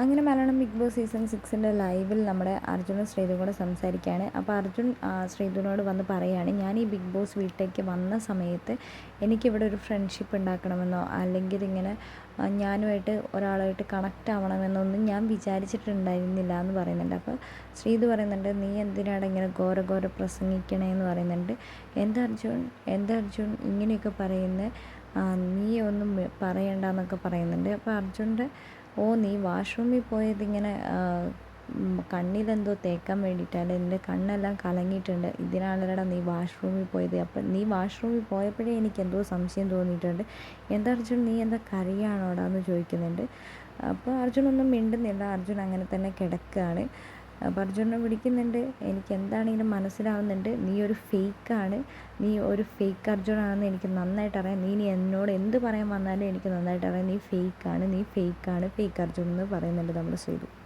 അങ്ങനെ Malayalam big Boss season സിക്സിന്റെ ലൈവിൽ നമ്മുടെ അർജുനും ശ്രീധു കൂടെ സംസാരിക്കുകയാണ്. അപ്പോൾ അർജുൻ ശ്രീധുനോട് വന്ന് പറയുകയാണ് ഞാൻ ഈ ബിഗ് ബോസ് വീട്ടിലേക്ക് വന്ന സമയത്ത് എനിക്കിവിടെ ഒരു ഫ്രണ്ട്ഷിപ്പ് ഉണ്ടാക്കണമെന്നോ അല്ലെങ്കിൽ ഇങ്ങനെ ഞാനുമായിട്ട് ഒരാളായിട്ട് കണക്റ്റ് ആവണമെന്നൊന്നും ഞാൻ വിചാരിച്ചിട്ടുണ്ടായിരുന്നില്ല എന്ന് പറയുന്നുണ്ട്. അപ്പോൾ ശ്രീധു പറയുന്നുണ്ട് നീ എന്തിനാണ് ഇങ്ങനെ ഘോര ഘോര പ്രസംഗിക്കണേന്ന് പറയുന്നുണ്ട്. എന്താ അർജുൻ? എന്താ അർജുൻ? ഇങ്ങനെയൊക്കെ പറയുന്നത് നീ ഒന്നും പറയണ്ടെന്നൊക്കെ പറയുന്നുണ്ട്. അപ്പോൾ അർജുന്റെ ഓ നീ വാഷ്റൂമിൽ പോയത് ഇങ്ങനെ കണ്ണിലെന്തോ തേക്കാൻ വേണ്ടിയിട്ടാണ്. എന്റെ കണ്ണെല്ലാം കലങ്ങിയിട്ടുണ്ട്. ഇതിനാണല്ലടാ നീ വാഷ്റൂമിൽ പോയത്. അപ്പം നീ വാഷ്റൂമിൽ പോയപ്പോഴേ എനിക്ക് എന്തോ സംശയം തോന്നിയിട്ടുണ്ട്. എന്താ അർജുൻ നീ എന്താ കറിയാണോടാ എന്ന് ചോദിക്കുന്നുണ്ട്. അപ്പോൾ അർജുൻ ഒന്നും മിണ്ടുന്നില്ല. അർജുൻ അങ്ങനെ തന്നെ കിടക്കുകയാണ് അർജുനെ വിളിക്കുന്നുണ്ട്. എനിക്ക് എന്താണെങ്കിലും മനസ്സിലാവുന്നുണ്ട്. നീ ഒരു ഫേക്കാണ്. നീ ഒരു ഫേക്ക് അർജുനാണെന്ന് എനിക്ക് നന്നായിട്ട് അറിയാം. നീ ഇനി എന്നോട് എന്ത് പറയാൻ വന്നാലും എനിക്ക് നന്നായിട്ട് അറിയാം. നീ ഫേക്കാണ് നീ ഫേക്കാണ് ഫേക്ക് അർജുൻ എന്ന് പറയുന്നുണ്ട് നമ്മുടെ ശ്രീതു.